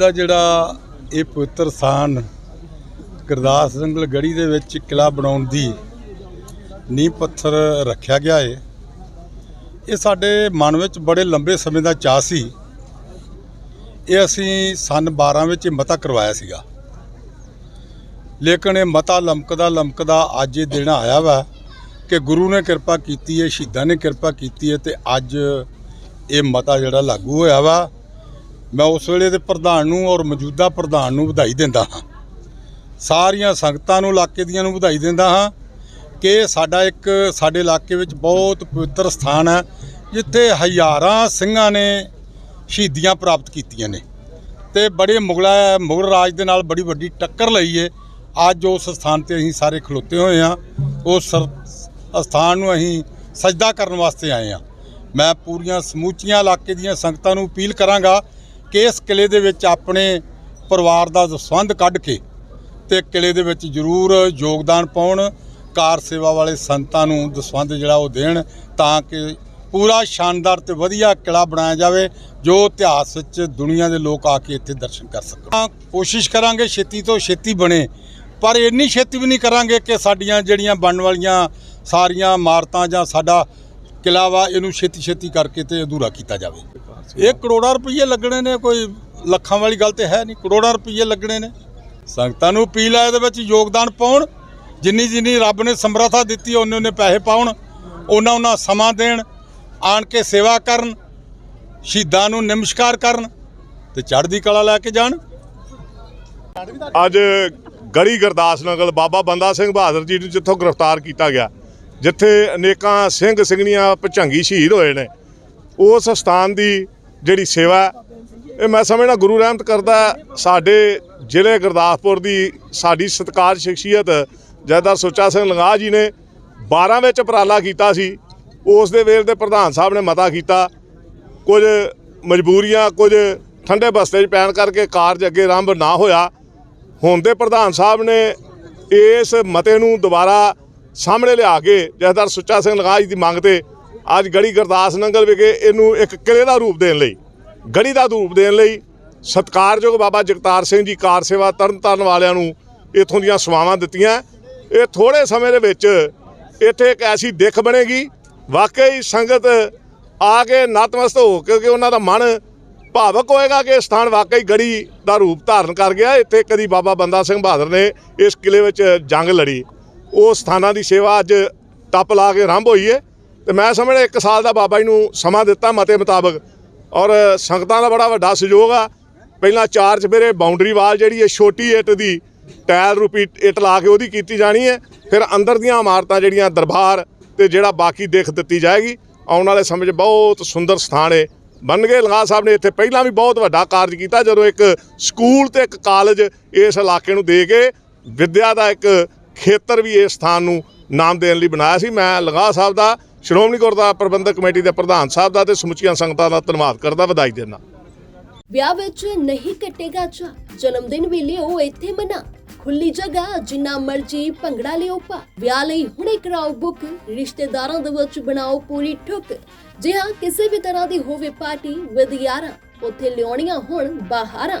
ਦਾ ਜਿਹੜਾ ਇਹ ਪਵਿੱਤਰ ਸਥਾਨ ਗੁਰਦਾਸ ਜੰਗਲ ਗੜੀ ਦੇ ਵਿੱਚ ਕਿਲਾ ਬਣਾਉਣ ਦੀ ਨੀਂਹ ਪੱਥਰ ਰੱਖਿਆ ਗਿਆ ਏ। ਇਹ ਸਾਡੇ ਮਨ ਵਿੱਚ ਬੜੇ ਲੰਬੇ ਸਮੇਂ ਦਾ ਚਾਅ ਸੀ। ਇਹ ਅਸੀਂ ਸਨ 12 ਵਿੱਚ ਮਤਾ ਕਰਵਾਇਆ ਸੀਗਾ। ਲੇਕਿਨ ਇਹ ਮਤਾ ਲਮਕਦਾ ਲਮਕਦਾ ਅੱਜ ਇਹ ਦਿਨ ਆਇਆ ਵਾ ਕਿ ਗੁਰੂ ਨੇ ਕਿਰਪਾ ਕੀਤੀ ਹੈ ਸ਼ਹੀਦਾਂ ਨੇ ਕਿਰਪਾ ਕੀਤੀ ਹੈ ਤੇ ਅੱਜ ਇਹ ਮਤਾ ਜਿਹੜਾ ਲਾਗੂ ਹੋਇਆ ਵਾ ਮੈਂ ਉਸ ਵੇਲੇ ਦੇ ਪ੍ਰਧਾਨ ਨੂੰ ਔਰ ਮੌਜੂਦਾ ਪ੍ਰਧਾਨ ਨੂੰ ਵਧਾਈ ਦਿੰਦਾ ਹਾਂ। ਸਾਰੀਆਂ ਸੰਗਤਾਂ ਨੂੰ ਇਲਾਕੇ ਦੀਆਂ ਨੂੰ ਵਧਾਈ ਦਿੰਦਾ ਹਾਂ ਕਿ ਸਾਡਾ ਇੱਕ ਸਾਡੇ ਇਲਾਕੇ ਵਿੱਚ ਬਹੁਤ ਪਵਿੱਤਰ ਸਥਾਨ ਹੈ, ਜਿੱਥੇ ਹਜ਼ਾਰਾਂ ਸਿੰਘਾਂ ਨੇ ਸ਼ਹੀਦੀਆਂ ਪ੍ਰਾਪਤ ਕੀਤੀਆਂ ਨੇ ਤੇ ਬੜੇ ਮੁਗਲਾ ਮੁਗਲ ਰਾਜ ਦੇ ਨਾਲ ਬੜੀ ਵੱਡੀ ਟੱਕਰ ਲਈ ਏ। ਅੱਜ ਉਸ ਸਥਾਨ ਤੇ ਅਸੀਂ ਸਾਰੇ ਖਲੋਤੇ ਹੋਏ ਹਾਂ। ਉਸ ਸਰ- ਸਥਾਨ ਨੂੰ ਅਸੀਂ ਸਜਦਾ ਕਰਨ ਵਾਸਤੇ ਆਏ ਹਾਂ। ਮੈਂ ਪੂਰੀਆਂ ਸਮੂਚੀਆਂ ਇਲਾਕੇ ਦੀਆਂ ਸੰਗਤਾਂ ਨੂੰ ਅਪੀਲ ਕਰਾਂਗਾ ਕਿ ਇਸ ਕਿਲੇ ਦੇ ਵਿੱਚ ਆਪਣੇ ਪਰਿਵਾਰ ਦਾ ਦਸਵੰਧ ਕੱਢ ਕੇ ਤੇ ਕਿਲੇ ਦੇ ਵਿੱਚ ਜ਼ਰੂਰ ਯੋਗਦਾਨ ਪਾਉਣ ਕਾਰ ਸੇਵਾ ਵਾਲੇ ਸੰਤਾਂ ਨੂੰ ਦਸਵੰਧ ਜਿਹੜਾ ਉਹ ਦੇਣ ਤਾਂ ਕਿ ਪੂਰਾ ਸ਼ਾਨਦਾਰ ਤੇ ਵਧੀਆ ਕਿਲਾ ਬਣਾਇਆ ਜਾਵੇ ਜੋ ਇਤਿਹਾਸ ਵਿੱਚ ਦੁਨੀਆ ਦੇ ਲੋਕ ਆ ਕੇ ਇੱਥੇ ਦਰਸ਼ਨ ਕਰ ਸਕਣ। ਹਾਂ, ਕੋਸ਼ਿਸ਼ ਕਰਾਂਗੇ ਛੇਤੀ ਤੋਂ ਛੇਤੀ ਬਣੇ ਪਰ ਇੰਨੀ ਛੇਤੀ ਵੀ ਨਹੀਂ ਕਰਾਂਗੇ ਕਿ ਸਾਡੀਆਂ ਜਿਹੜੀਆਂ ਬਣਨ ਵਾਲੀਆਂ ਸਾਰੀਆਂ ਇਮਾਰਤਾਂ ਜਾਂ ਸਾਡਾ ਕਿਲਾ ਵਾ, ਇਹਨੂੰ ਛੇਤੀ ਛੇਤੀ ਕਰਕੇ ਤੇ ਅਧੂਰਾ ਕੀਤਾ ਜਾਵੇ। ਇਹ ਕਰੋੜਾਂ ਰੁਪਏ ਲੱਗਣੇ ਨੇ, ਕੋਈ ਲੱਖਾਂ ਵਾਲੀ ਗੱਲ ਤੇ ਹੈ ਨਹੀਂ, ਕਰੋੜਾਂ ਰੁਪਏ ਲੱਗਣੇ ਨੇ। ਸੰਗਤਾਂ ਨੂੰ ਅਪੀਲ ਹੈ ਇਹਦੇ ਵਿੱਚ ਯੋਗਦਾਨ ਪਾਉਣ, ਜਿੰਨੀ ਜਿੰਨੀ ਰੱਬ ਨੇ ਸਮਰੱਥਾ ਦਿੱਤੀ ਉਹਨੇ ਉਹਨੇ ਪੈਸੇ ਪਾਉਣ ਉਹਨਾਂ ਉਹਨਾਂ ਸਮਾਂ ਦੇਣ, ਆਣ ਕੇ ਸੇਵਾ ਕਰਨ, ਸ਼ਹੀਦਾਂ ਨੂੰ ਨਮਸਕਾਰ ਕਰਨ ਤੇ ਚੜ੍ਹਦੀ ਕਲਾ ਲੈ ਕੇ ਜਾਣ। ਅੱਜ ਗੜੀ ਗੁਰਦਾਸ ਨਗਰ ਬਾਬਾ ਬੰਦਾ ਸਿੰਘ ਬਹਾਦਰ ਜੀ ਨੂੰ ਜਿੱਥੋਂ ਗ੍ਰਿਫਤਾਰ ਕੀਤਾ ਗਿਆ ਜਿੱਥੇ ਅਨੇਕਾਂ ਸਿੰਘ ਸਿੰਘਣੀਆਂ ਭਚੰਗੀ ਸ਼ਹੀਦ ਹੋਏ ਨੇ, ਉਸ ਸਥਾਨ ਦੀ ਜਿਹੜੀ ਸੇਵਾ ਇਹ ਮੈਂ ਸਮਝਣਾ ਗੁਰੂ ਰਹਿਮਤ ਕਰਦਾ ਸਾਡੇ ਜ਼ਿਲ੍ਹੇ ਗੁਰਦਾਸਪੁਰ ਦੀ ਸਾਡੀ ਸਤਿਕਾਰ ਸ਼ਖਸੀਅਤ ਜੈਦਾ ਸੁੱਚਾ ਸਿੰਘ ਲੰਗਾ ਜੀ ਨੇ 12 ਵਿੱਚ ਉਪਰਾਲਾ ਕੀਤਾ ਸੀ, ਉਸ ਦੇ ਵੇਲੇ ਦੇ ਪ੍ਰਧਾਨ ਸਾਹਿਬ ਨੇ ਮਤਾ ਕੀਤਾ, ਕੁਝ ਮਜਬੂਰੀਆਂ, ਕੁਝ ਠੰਡੇ ਬਸਤੇ 'ਚ ਪੈਣ ਕਰਕੇ ਕਾਰਜ ਅੱਗੇ ਆਰੰਭ ਨਾ ਹੋਇਆ, ਹੁਣ ਦੇ ਪ੍ਰਧਾਨ ਸਾਹਿਬ ਨੇ ਇਸ ਮਤੇ ਨੂੰ ਦੁਬਾਰਾ ਸਾਹਮਣੇ ਲਿਆ ਕੇ ਜਥੇਦਾਰ ਸੁੱਚਾ ਸਿੰਘ ਲਗਾਜ ਦੀ ਮੰਗ ਤੇ ਅੱਜ ਗੜੀ ਗੁਰਦਾਸ ਨੰਗਲ ਵਿਖੇ ਇਹਨੂੰ ਇੱਕ ਕਿਲੇ ਦਾ ਰੂਪ ਦੇਣ ਲਈ, ਗੜੀ ਦਾ ਰੂਪ ਦੇਣ ਲਈ ਸਤਿਕਾਰਯੋਗ ਬਾਬਾ ਜਗਤਾਰ ਸਿੰਘ ਜੀ ਕਾਰ ਸੇਵਾ ਤਰਨਤਾਰਨ ਵਾਲਿਆਂ ਨੂੰ ਇਥੋਂ ਦੀਆਂ ਸੇਵਾਵਾਂ ਦਿੱਤੀਆਂ। ਇਹ ਥੋੜੇ ਸਮੇਂ ਦੇ ਵਿੱਚ ਇੱਥੇ ਇੱਕ ਐਸੀ ਦਿੱਖ ਬਣੇਗੀ। ਵਾਕਈ ਸੰਗਤ ਆ ਕੇ ਨਤਮਸਤ ਹੋ ਕਿਉਂਕਿ ਉਹਨਾਂ ਦਾ ਮਨ ਭਾਵਕ ਹੋਏਗਾ ਕਿ ਇਹ ਸਥਾਨ ਵਾਕਈ ਗੜੀ ਦਾ ਰੂਪ ਧਾਰਨ ਕਰ ਗਿਆ। ਇੱਥੇ ਕਦੀ ਬਾਬਾ ਬੰਦਾ ਸਿੰਘ ਬਹਾਦਰ ਨੇ ਇਸ ਕਿਲੇ ਵਿੱਚ ਜੰਗ ਲੜੀ। ਉਹ ਸਥਾਨਾਂ ਦੀ ਸੇਵਾ ਅੱਜ ਟੱਪ ਲਾ ਕੇ ਆਰੰਭ ਹੋਈ ਹੈ। ਤੇ ਮੈਂ ਸਮਝਦਾ ਇੱਕ ਸਾਲ ਦਾ ਬਾਬਾ ਜੀ ਨੂੰ ਸਮਾਂ ਦਿੱਤਾ ਮਤੇ ਮੁਤਾਬਕ। ਔਰ ਸੰਗਤਾਂ ਦਾ ਬੜਾ ਵੱਡਾ ਸਹਿਯੋਗ ਆ। ਪਹਿਲਾਂ ਚਾਰ ਚਫੇਰੇ ਬਾਉਂਡਰੀ ਵਾਲ ਜਿਹੜੀ ਹੈ, ਛੋਟੀ ਇੱਟ ਦੀ ਟਾਇਲ ਰੂਪੀ ਇੱਟ ਲਾ ਕੇ ਉਹਦੀ ਕੀਤੀ ਜਾਣੀ ਹੈ। ਫਿਰ ਅੰਦਰ ਦੀਆਂ ਇਮਾਰਤਾਂ ਜਿਹੜੀਆਂ ਦਰਬਾਰ ਤੇ ਜਿਹੜਾ ਬਾਕੀ ਦੇਖ ਦਿੱਤੀ ਜਾਏਗੀ। ਆਉਣ ਵਾਲੇ ਸਮੇਂ 'ਚ ਬਹੁਤ ਸੁੰਦਰ ਸਥਾਨ ਹੈ ਬਣ ਗਏ। ਲੰਗਾ ਸਾਹਿਬ ਨੇ ਇੱਥੇ ਪਹਿਲਾਂ ਵੀ ਬਹੁਤ ਵੱਡਾ ਕਾਰਜ ਕੀਤਾ। ਜਦੋਂ ਇੱਕ ਸਕੂਲ ਤੇ ਇੱਕ ਕਾਲਜ ਇਸ ਇਲਾਕੇ ਨੂੰ ਦੇ ਕੇ ਵਿੱਦਿਆ ਦਾ ਇੱਕ ਖੇਤਰ ਵੀ ਇਸ ਸਥਾਨ ਨੂੰ ਨਾਮ ਦੇਣ ਲਈ ਬਣਾਇਆ ਸੀ। ਮੈਂ ਲੰਗਾ ਸਾਹਿਬ ਦਾ, ਸ਼੍ਰੋਮਣੀ ਗੁਰਦੁਆਰਾ ਪ੍ਰਬੰਧਕ ਕਮੇਟੀ ਦੇ ਪ੍ਰਧਾਨ ਸਾਹਿਬ ਦਾ ਤੇ ਸਮੁੱਚੀਆਂ ਸੰਗਤਾਂ ਦਾ ਧੰਨਵਾਦ ਕਰਦਾ, ਵਧਾਈ ਦਿੰਦਾ। ਵਿਆਹ ਵਿੱਚ ਨਹੀਂ ਕੱਟੇਗਾ ਚਾ ਜਨਮ ਦਿਨ ਵੀ ਲਿਓ ਇੱਥੇ ਮਨਾ। ਖੁੱਲੀ ਜਗ੍ਹਾ, ਜਿੰਨਾ ਮਰਜ਼ੀ ਭੰਗੜਾ ਲਿਓ ਪਾ। ਵਿਆਹ ਲਈ ਹੁਣੇ ਕਰਾਓ ਬੁੱਕ, ਰਿਸ਼ਤੇਦਾਰਾਂ ਦੇ ਵਿੱਚ ਬਣਾਓ ਪੂਰੀ ਠੁੱਕ। ਜੇ ਹਾਂ, ਕਿਸੇ ਵੀ ਤਰ੍ਹਾਂ ਦੀ ਹੋਵੇ ਪਾਰਟੀ ਵਿਦ ਯਾਰਾਂ ਉੱਥੇ ਲਿਆਉਣੀਆਂ ਹੁਣ ਬਾਹਰਾਂ।